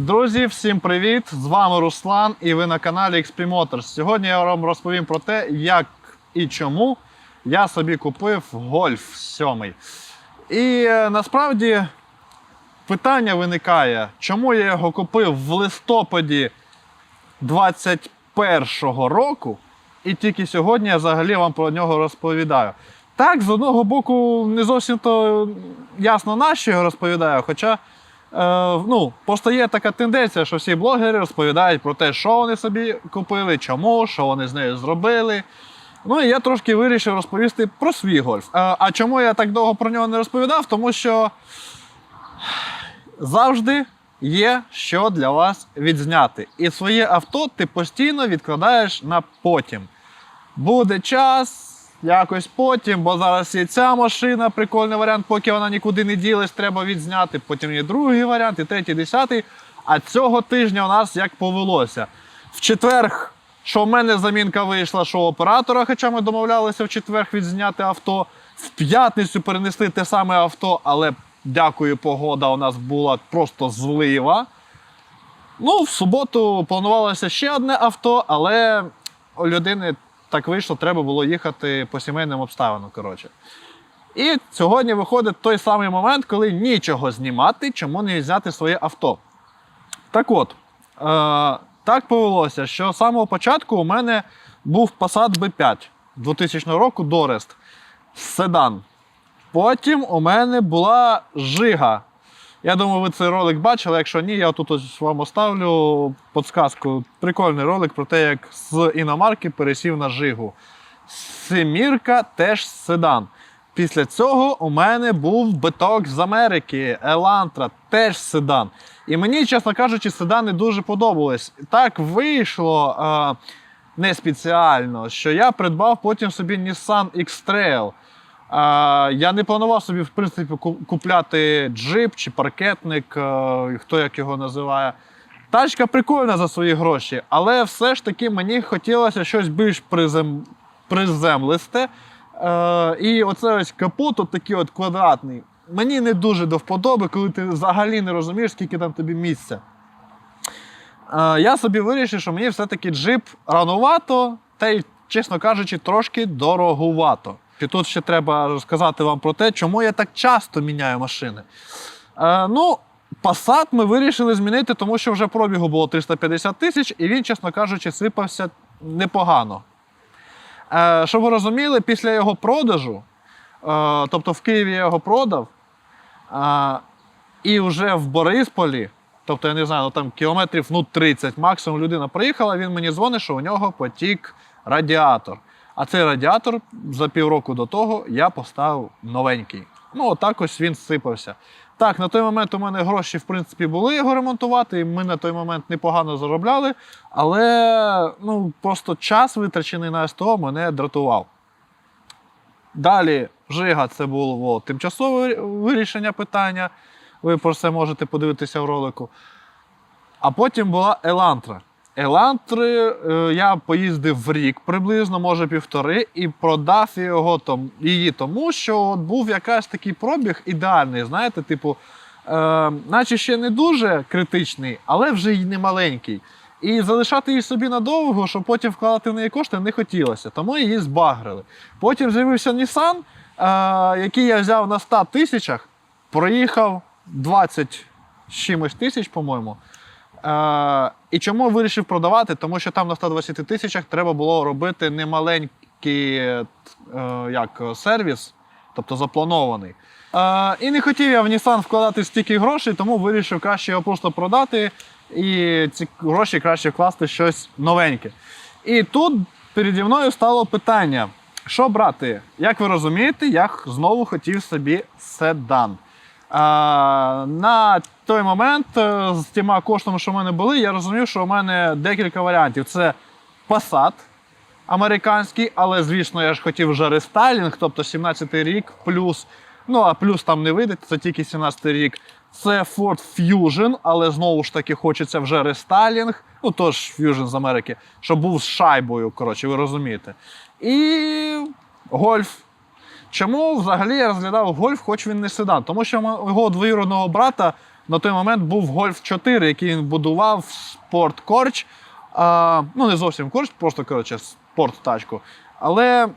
Друзі, всім привіт! З вами Руслан і ви на каналі XP Motors. Сьогодні я вам розповім про те, як і чому я собі купив Golf 7. І е, насправді питання виникає, чому я його купив в листопаді 21-го року, і тільки сьогодні я взагалі вам про нього розповідаю. Так, з одного боку, не зовсім то ясно, на що його розповідаю. Хоча ну, просто є така тенденція, що всі блогери розповідають про те, що вони собі купили, чому, що вони з нею зробили. Ну і я трошки вирішив розповісти про свій гольф. Е, а чому я так довго про нього не розповідав? Тому що завжди є що для вас відзняти. І своє авто ти постійно відкладаєш на потім. Буде час, якось потім, бо зараз є ця машина, прикольний варіант, поки вона нікуди не ділась, треба відзняти. Потім є другий варіант, і третій, десятий. А цього тижня у нас як повелося. В четверг, що в мене замінка вийшла, що у оператора, хоча ми домовлялися в четверг відзняти авто. В п'ятницю перенесли те саме авто, але дякую, погода у нас була просто злива. Ну, в суботу планувалося ще одне авто, але у людини так вийшло, треба було їхати по сімейним обставинам. Коротше. І сьогодні виходить той самий момент, коли нічого знімати, чому не взяти своє авто. Так от, е, так повелося, що з самого початку у мене був Passat B5 2000 року Дорест седан. Потім у мене була Жига. Я думаю, ви цей ролик бачили. Якщо ні, я тут ось вам оставлю подсказку. Прикольний ролик про те, як з іномарки пересів на Жигу. Семірка теж седан. Після цього у мене був биток з Америки, Елантра, теж седан. І мені, чесно кажучи, седани дуже подобались. Так вийшло е, не спеціально, що я придбав потім собі Nissan X-Trail. Я не планував собі, в принципі, купляти джип чи паркетник, е, хто як його називає. Тачка прикольна за свої гроші, але все ж таки мені хотілося щось більш призем... приземлисте. Е, і оце ось капот, от такий от квадратний. Мені не дуже до вподоби, коли ти взагалі не розумієш, скільки там тобі місця. Е, я собі вирішив, що мені все-таки джип ранувато, та й, чесно кажучи, трошки дорогувато. І тут ще треба розказати вам про те, чому я так часто міняю машини. Е, ну, Passat ми вирішили змінити, тому що вже пробігу було 350 тисяч, і він, чесно кажучи, сипався непогано. Е, щоб ви розуміли, після його продажу, е, тобто в Києві я його продав, е, і вже в Борисполі, тобто я не знаю, ну, там кілометрів ну, 30 максимум людина приїхала, він мені дзвонить, що у нього потік радіатор. А цей радіатор за півроку до того я поставив новенький. Ну, отак ось він сипався. Так, на той момент у мене гроші, в принципі, були його ремонтувати, і ми на той момент непогано заробляли, але ну, просто час витрачений на СТО мене дратував. Далі Жига це було тимчасове вирішення питання. Ви про це можете подивитися в ролику. А потім була Елантра. Елантри е, я поїздив в рік приблизно, може півтори, і продав його том, її тому, що от був якась такий пробіг ідеальний. Знаєте, типу, е, наче ще не дуже критичний, але вже й не маленький. І залишати її собі надовго, щоб потім вкладати в неї кошти, не хотілося, тому її збагрили. Потім з'явився Nissan, е, який я взяв на 100 тисячах, проїхав 20 чимось тисяч, по-моєму. Е, і чому вирішив продавати? Тому що там на 120 тисячах треба було робити немаленький е, як, сервіс, тобто запланований. Е, і не хотів я в Nissan вкладати стільки грошей, тому вирішив краще його просто продати і ці гроші краще вкласти щось новеньке. І тут переді мною стало питання: що брати? Як ви розумієте, я знову хотів собі седан. А, на той момент е, з тими коштами, що в мене були, я розумів, що у мене декілька варіантів. Це Passat американський, але, звісно, я ж хотів вже рестайлінг, тобто 17-й рік плюс. Ну, а плюс там не вийде, це тільки 17-й рік. Це Ford Fusion, але знову ж таки хочеться вже рестайлінг. Ну, тож Fusion з Америки, щоб був з шайбою, коротше, ви розумієте. І гольф. Чому взагалі я розглядав гольф, хоч він не седан? Тому що мого двоюродного брата на той момент був Golf 4, який він будував спорт корч. Ну, не зовсім корч, просто коротше, спорт тачку. Але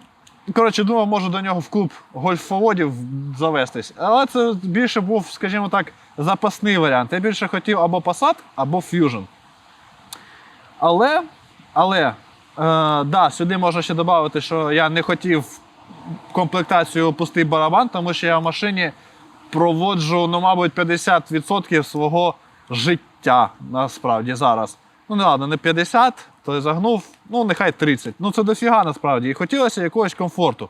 коротше, думав, можу до нього в клуб гольфоводів завестись. Але це більше був, скажімо так, запасний варіант. Я більше хотів або Passat, або Fusion. Але, але е, да, сюди можна ще додати, що я не хотів комплектацію пустий барабан, тому що я в машині проводжу, ну, мабуть, 50% свого життя насправді зараз. Ну, не ладно, не 50, то я загнув, ну, нехай 30. Ну, це дофіга насправді. І хотілося якогось комфорту.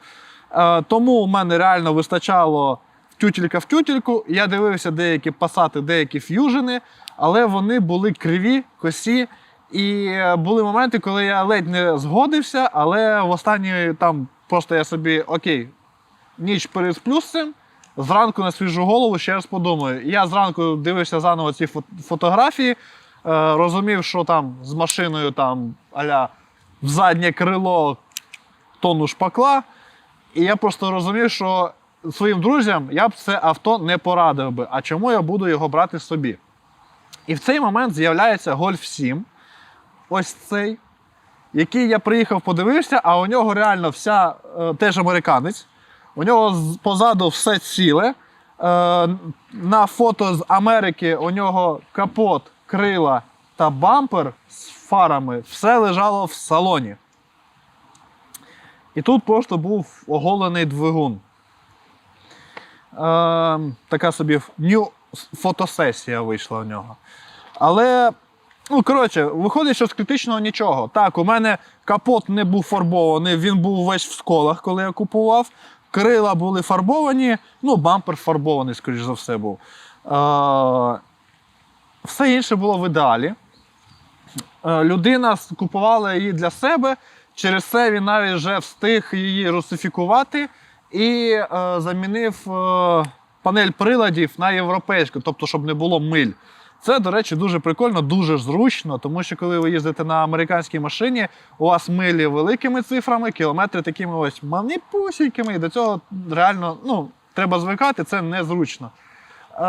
Е, тому у мене реально вистачало тютелька в тютельку. Я дивився деякі пасати, деякі ф'южини, але вони були криві, косі. І е, були моменти, коли я ледь не згодився, але в останній там просто я собі окей, ніч пересплю з цим. Зранку на свіжу голову ще раз подумаю. Я зранку дивився заново ці фотографії, е, розумів, що там з машиною там аля в заднє крило тонну шпакла. І я просто розумів, що своїм друзям я б це авто не порадив би. А чому я буду його брати собі? І в цей момент з'являється Golf 7. Ось цей, який я приїхав, подивився, а у нього реально вся е, теж американець. У нього позаду все ціле. Е, на фото з Америки у нього капот, крила та бампер з фарами все лежало в салоні. І тут просто був оголений двигун. Е, така собі ню фотосесія вийшла в нього. Але, ну, коротше, виходить, що з критичного нічого. Так, у мене капот не був фарбований, він був весь в сколах, коли я купував. Крила були фарбовані, ну, бампер фарбований, скоріш за все, був. Е, все інше було в ідеалі. Е, людина купувала її для себе. Через це він навіть вже встиг її русифікувати і е, замінив е, панель приладів на європейську, тобто, щоб не було миль. Це, до речі, дуже прикольно, дуже зручно, тому що коли ви їздите на американській машині, у вас милі великими цифрами, кілометри такими ось маніпусінькими, і до цього реально ну, треба звикати, це незручно. Е,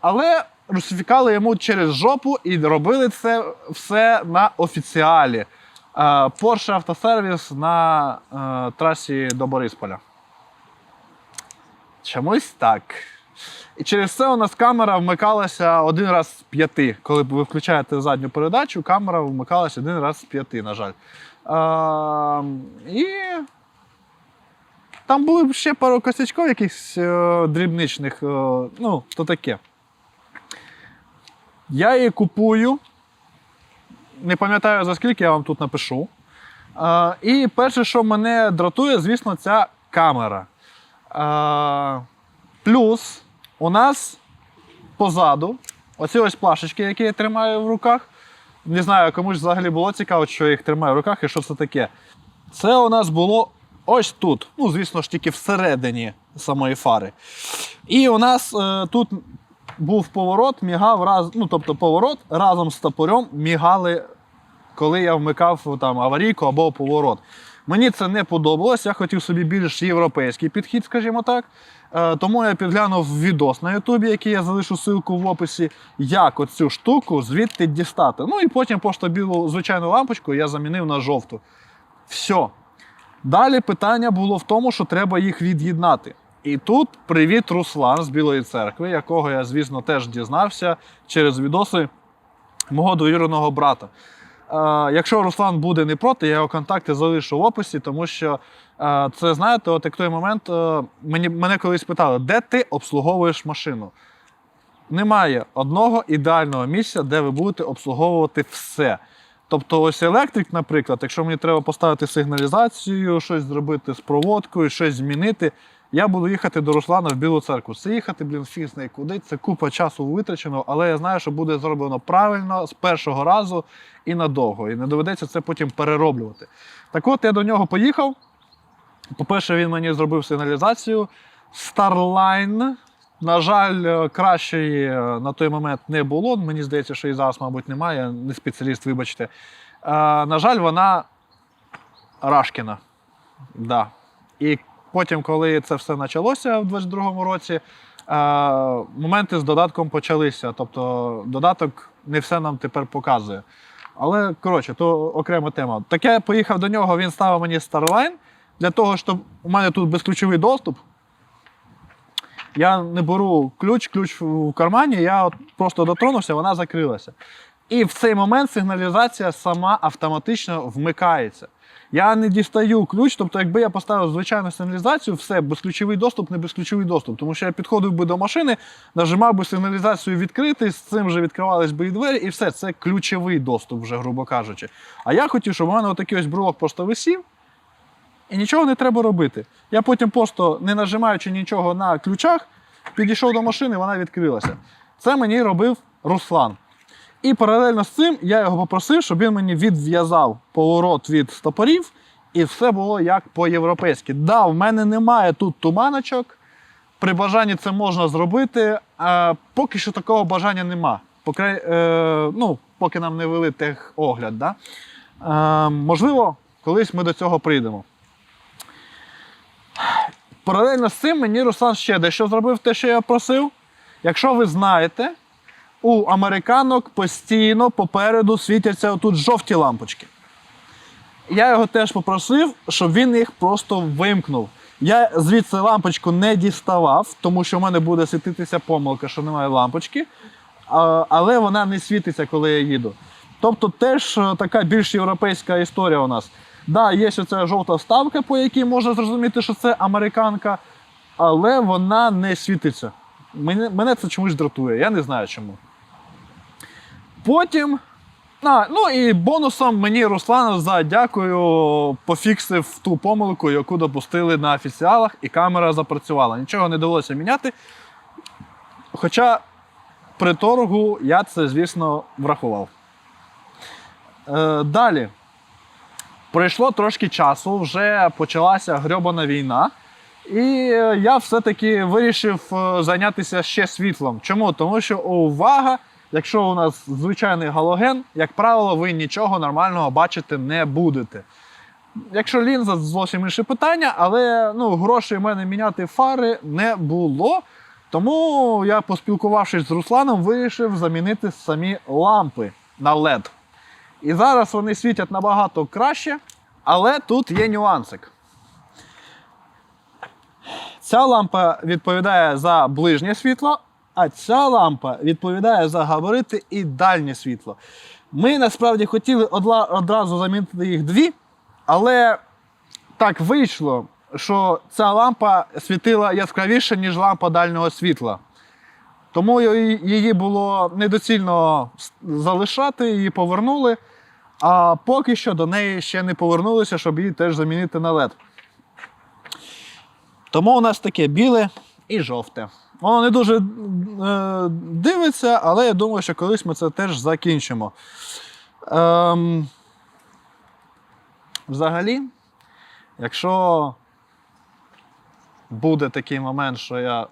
але русифікали йому через жопу і робили це все на офіціалі. Е, Porsche автосервіс на е, трасі до Борисполя. Чомусь так. І через це у нас камера вмикалася один раз з п'яти. Коли ви включаєте задню передачу, камера вмикалася один раз з п'яти, на жаль. Е, і там були ще пару косячків якихось е, дрібничних, е, ну, то таке. Я її купую. Не пам'ятаю за скільки я вам тут напишу. Е, і перше, що мене дратує, звісно, ця камера. Е, плюс у нас позаду оці ось плашечки, які я тримаю в руках. Не знаю, комусь взагалі було цікаво, що я їх тримаю в руках і що це таке. Це у нас було ось тут. Ну, звісно ж, тільки всередині самої фари. І у нас е, тут був поворот, мігав раз, ну, тобто поворот разом з топорем мігали, коли я вмикав там, аварійку або поворот. Мені це не подобалось, я хотів собі більш європейський підхід, скажімо так. Е, тому я підглянув відос на Ютубі, який я залишу ссылку в описі, як оцю штуку звідти дістати. Ну і потім просто білу звичайну лампочку я замінив на жовту. Все. Далі питання було в тому, що треба їх від'єднати. І тут привіт Руслан з Білої церкви, якого я, звісно, теж дізнався через відоси мого довіреного брата. Е, якщо Руслан буде не проти, я його контакти залишу в описі, тому що це, знаєте, от як той момент, е, мені, мене колись питали, де ти обслуговуєш машину? Немає одного ідеального місця, де ви будете обслуговувати все. Тобто, ось електрик, наприклад, якщо мені треба поставити сигналізацію, щось зробити з проводкою, щось змінити, я буду їхати до Руслана в Білу церкву. Це їхати, блін, фіг куди. Це купа часу витрачено, але я знаю, що буде зроблено правильно з першого разу і надовго. І не доведеться це потім перероблювати. Так от я до нього поїхав. По-перше, він мені зробив сигналізацію. Starline. На жаль, е, кращої е, на той момент не було. Мені здається, що і зараз, мабуть, немає. Я не спеціаліст, вибачте. Е, на жаль, вона Рашкіна. Да. І потім, коли це все почалося в 22-му році, моменти з додатком почалися. Тобто додаток не все нам тепер показує. Але коротше, то окрема тема. Так я поїхав до нього, він ставив мені Starline для того, щоб у мене тут безключовий доступ. Я не беру ключ, ключ в кармані, я от просто дотронувся, вона закрилася. І в цей момент сигналізація сама автоматично вмикається. Я не дістаю ключ, тобто, якби я поставив звичайну сигналізацію, все, безключовий доступ, не безключовий доступ. Тому що я підходив би до машини, нажимав би сигналізацію відкрити, з цим вже відкривались би і двері, і все, це ключовий доступ, вже, грубо кажучи. А я хотів, щоб у мене отакий ось брелок просто висів, і нічого не треба робити. Я потім просто, не нажимаючи нічого на ключах, підійшов до машини, вона відкрилася. Це мені робив Руслан. І паралельно з цим я його попросив, щоб він мені відв'язав поворот від стопорів, і все було як по-європейськи. Да, в мене немає тут туманочок. При бажанні це можна зробити. А поки що такого бажання нема. Поки, е, ну, поки нам не вели техогляд. Да? Е, можливо, колись ми до цього прийдемо. Паралельно з цим мені Руслан ще дещо зробив те, що я просив. Якщо ви знаєте, у американок постійно попереду світяться отут жовті лампочки. Я його теж попросив, щоб він їх просто вимкнув. Я звідси лампочку не діставав, тому що в мене буде світитися помилка, що немає лампочки, але вона не світиться, коли я їду. Тобто теж е, така більш європейська історія у нас. Да, є оця жовта вставка, по якій можна зрозуміти, що це американка, але вона не світиться. Мене, мене це чомусь дратує, я не знаю чому. Потім. А, ну і бонусом мені Руслан за дякую пофіксив ту помилку, яку допустили на офіціалах, і камера запрацювала. Нічого не довелося міняти. Хоча при торгу я це, звісно, врахував. Е, далі. Пройшло трошки часу, вже почалася грьобана війна. І е, я все-таки вирішив е, зайнятися ще світлом. Чому? Тому що увага, якщо у нас звичайний галоген, як правило, ви нічого нормального бачити не будете. Якщо лінза, зовсім інше питання, але ну, грошей в мене міняти фари не було. Тому я, поспілкувавшись з Русланом, вирішив замінити самі лампи на LED. І зараз вони світять набагато краще, але тут є нюансик. Ця лампа відповідає за ближнє світло, а ця лампа відповідає за габарити і дальнє світло. Ми насправді хотіли одразу замінити їх дві, але так вийшло, що ця лампа світила яскравіше, ніж лампа дальнього світла. Тому її було недоцільно залишати, її повернули. А поки що до неї ще не повернулися, щоб її теж замінити на LED. Тому у нас таке біле і жовте. Воно не дуже е, дивиться, але я думаю, що колись ми це теж закінчимо. Ем, взагалі, якщо буде такий момент, що я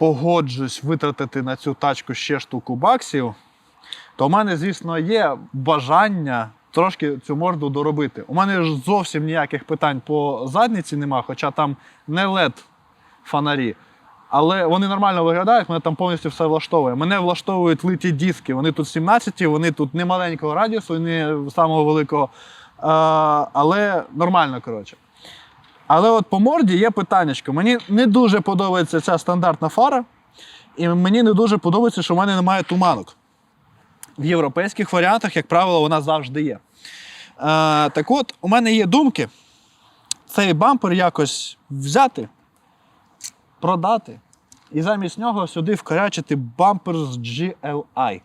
погоджусь витратити на цю тачку ще штуку баксів, то в мене, звісно, є бажання трошки цю морду доробити. У мене ж зовсім ніяких питань по задніці нема, хоча там не LED фонарі. Але вони нормально виглядають, мене там повністю все влаштовує. Мене влаштовують литі диски. Вони тут 17, вони тут не маленького радіусу, не самого великого. Але нормально, коротше. Але от по морді є питаннячко. Мені не дуже подобається ця стандартна фара, і мені не дуже подобається, що в мене немає туманок. В європейських варіантах, як правило, вона завжди є. Е, так от, у мене є думки цей бампер якось взяти, продати і замість нього сюди вкорячити бампер з GLI.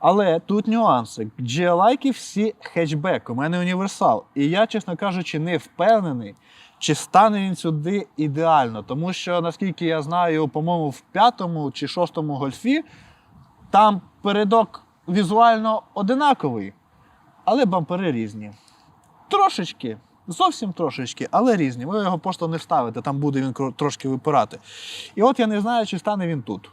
Але тут нюанси. GLI всі хетчбек, у мене універсал. І я, чесно кажучи, не впевнений, чи стане він сюди ідеально. Тому що, наскільки я знаю, по-моєму, в п'ятому чи шостому гольфі там передок візуально одинаковий, але бампери різні. Трошечки, зовсім трошечки, але різні. Ви його просто не вставите, там буде він трошки випирати. І от я не знаю, чи стане він тут.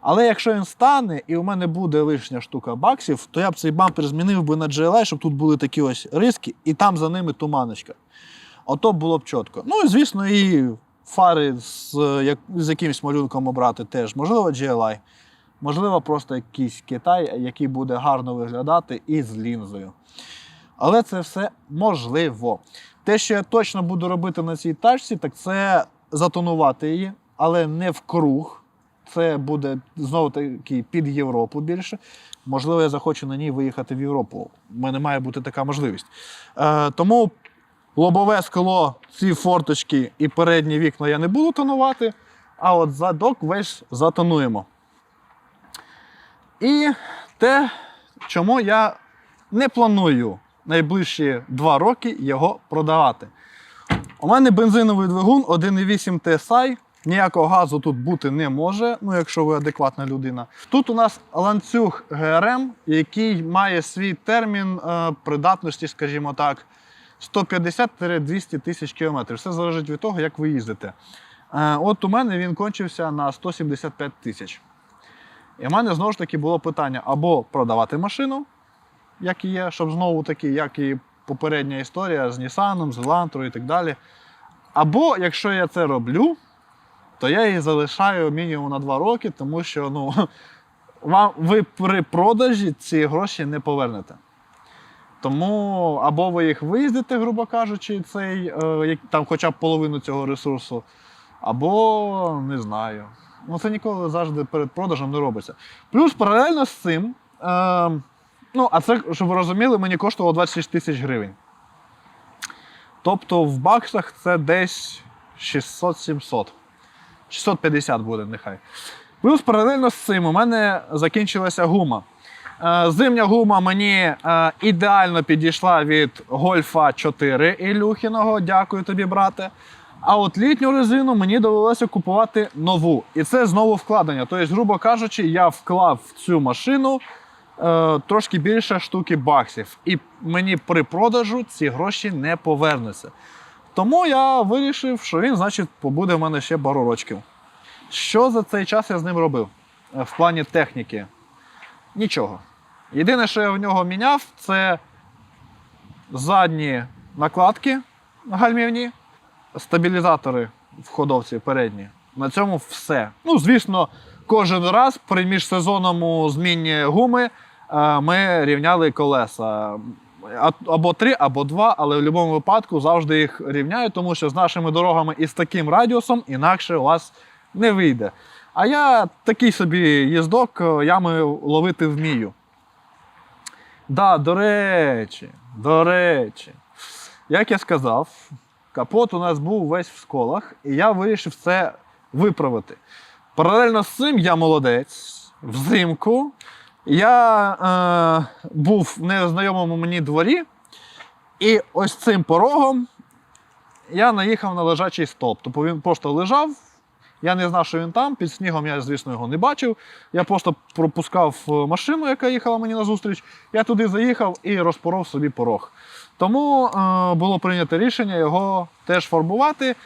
Але якщо він стане і у мене буде лишня штука баксів, то я б цей бампер змінив би на GLI, щоб тут були такі ось риски, і там за ними туманочка. Ото було б чітко. Ну і звісно, і фари з, як, з якимось малюнком обрати теж. Можливо, GLI. Можливо, просто якийсь Китай, який буде гарно виглядати і з лінзою. Але це все можливо. Те, що я точно буду робити на цій тачці, так це затонувати її, але не в круг. Це буде знову таки під Європу більше. Можливо, я захочу на ній виїхати в Європу. У мене має бути така можливість. Е, тому лобове скло, ці форточки і передні вікна я не буду тонувати, а от задок весь затонуємо. І те, чому я не планую найближчі два роки його продавати. У мене бензиновий двигун 1,8 TSI. Ніякого газу тут бути не може, ну якщо ви адекватна людина. Тут у нас ланцюг ГРМ, який має свій термін е, придатності, скажімо так, 150-200 тисяч кілометрів. Все залежить від того, як ви їздите. Е, от у мене він кончився на 175 тисяч. І в мене знову ж таки було питання: або продавати машину, як і є, щоб знову таки, як і попередня історія з Нісаном, з Елантрою і так далі. Або якщо я це роблю, то я її залишаю мінімум на 2 роки, тому що ну, вам, ви при продажі ці гроші не повернете. Тому або ви їх виїздите, грубо кажучи, цей, е, там хоча б половину цього ресурсу, або не знаю. Ну, це ніколи завжди перед продажем не робиться. Плюс паралельно з цим, е, ну, а це, щоб ви розуміли, мені коштувало 26 тисяч гривень. Тобто в баксах це десь 600-700. 650 буде, нехай. Плюс паралельно з цим у мене закінчилася гума. Е, Зимня гума мені е, ідеально підійшла від Гольфа 4 Ілюхіного. Дякую тобі, брате. А от літню резину мені довелося купувати нову. І це знову вкладення. Тобто, грубо кажучи, я вклав в цю машину е, трошки більше штуки баксів. І мені при продажу ці гроші не повернуться. Тому я вирішив, що він, значить, побуде в мене ще пару рочків. Що за цей час я з ним робив? В плані техніки? Нічого. Єдине, що я в нього міняв, це задні накладки гальмівні, стабілізатори в ходовці передні. На цьому все. Ну, звісно, кожен раз при міжсезонному зміні гуми е, ми рівняли колеса. Або три, або два, але в будь-якому випадку завжди їх рівняю, тому що з нашими дорогами і з таким радіусом інакше у вас не вийде. А я такий собі їздок, е, ями ловити вмію. Да, до речі, до речі, як я сказав, капот у нас був весь в сколах, і я вирішив це виправити. Паралельно з цим я молодець. Взимку я е, був в незнайомому мені дворі, і ось цим порогом я наїхав на лежачий стовп. Тобто він просто лежав. Я не знав, що він там. Під снігом я, звісно, його не бачив. Я просто пропускав е, машину, яка їхала мені назустріч. Я туди заїхав і розпоров собі порог. Тому е, було прийнято рішення його теж фарбувати.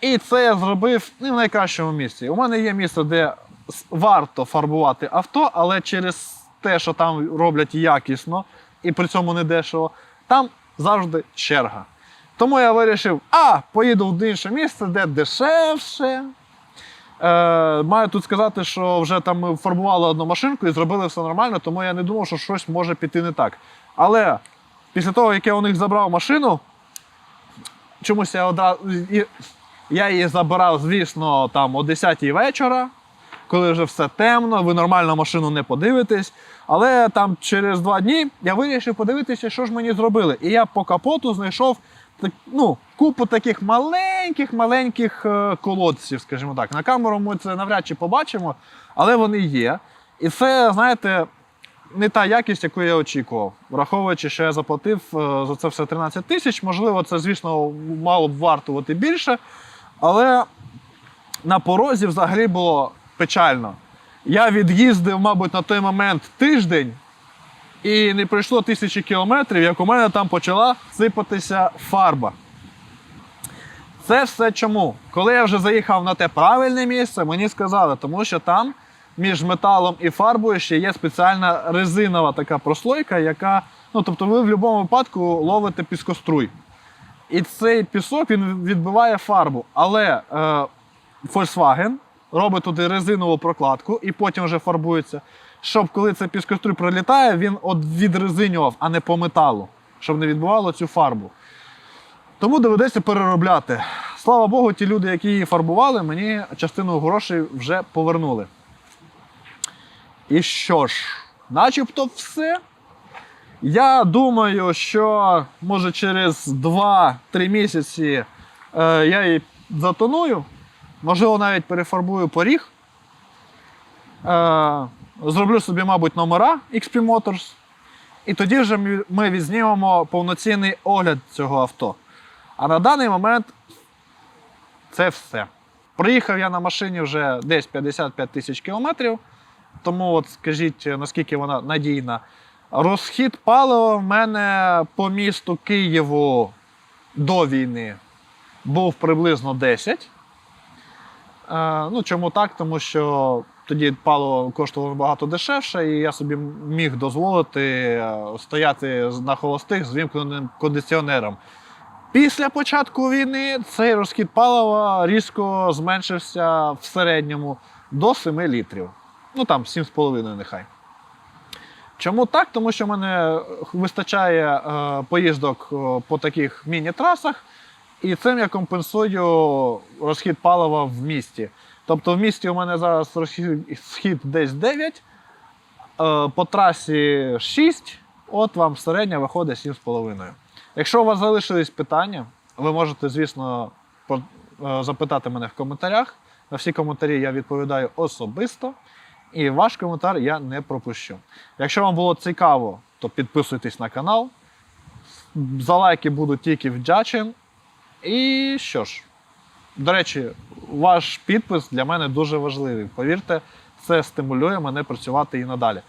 І це я зробив не в найкращому місці. У мене є місце, де варто фарбувати авто, але через те, що там роблять якісно і при цьому не дешево, там завжди черга. Тому я вирішив, а, поїду в інше місце, де дешевше. Е, маю тут сказати, що вже там ми фарбували одну машинку і зробили все нормально, тому я не думав, що щось може піти не так. Але після того, як я у них забрав машину, чомусь я одразу. Я її забирав, звісно, там о 10 вечора, коли вже все темно, ви нормально машину не подивитесь. Але там через два дні я вирішив подивитися, що ж мені зробили. І я по капоту знайшов ну, купу таких маленьких-маленьких е, колодців, скажімо так. На камеру ми це навряд чи побачимо, але вони є. І це, знаєте, не та якість, яку я очікував. Враховуючи, що я заплатив е, за це все 13 тисяч, можливо, це, звісно, мало б вартувати більше. Але на порозі взагалі було печально. Я від'їздив, мабуть, на той момент тиждень, і не пройшло тисячі кілометрів, як у мене там почала сипатися фарба. Це все чому? Коли я вже заїхав на те правильне місце, мені сказали, тому що там між металом і фарбою ще є спеціальна резинова така прослойка, яка, ну тобто ви в будь-якому випадку ловите піскоструй. І цей пісок він відбиває фарбу. Але е, Volkswagen робить туди резинову прокладку і потім вже фарбується. Щоб коли цей піскоструй пролітає, він от відрезинював, а не по металу, щоб не відбивало цю фарбу. Тому доведеться переробляти. Слава Богу, ті люди, які її фарбували, мені частину грошей вже повернули. І що ж, начебто все. Я думаю, що може через 2-3 місяці е, я її затоную, можливо, навіть перефарбую поріг. Е, зроблю собі, мабуть, номера XP Motors. І тоді вже ми- відзнімемо повноцінний огляд цього авто. А на даний момент це все. Проїхав я на машині вже десь 55 тисяч кілометрів. Тому от скажіть, наскільки вона надійна. Розхід палива в мене по місту Києву до війни був приблизно 10. Е, ну, чому так? Тому що тоді паливо коштувало набагато дешевше, і я собі міг дозволити е, стояти на холостих з вімкненим кондиціонером. Після початку війни цей розхід палива різко зменшився в середньому до 7 літрів. Ну там 7,5 нехай. Чому так? Тому що в мене вистачає е, поїздок е, по таких міні-трасах, і цим я компенсую розхід палива в місті. Тобто в місті у мене зараз розхід десь 9, е, по трасі 6, от вам середня виходить 7,5. Якщо у вас залишились питання, ви можете, звісно, е, запитати мене в коментарях. На всі коментарі я відповідаю особисто. І ваш коментар я не пропущу. Якщо вам було цікаво, то підписуйтесь на канал. За лайки буду тільки вдячен. І що ж, до речі, ваш підпис для мене дуже важливий. Повірте, це стимулює мене працювати і надалі.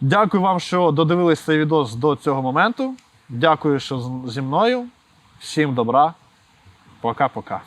Дякую вам, що додивились цей відос до цього моменту. Дякую, що зі мною. Всім добра. Пока-пока.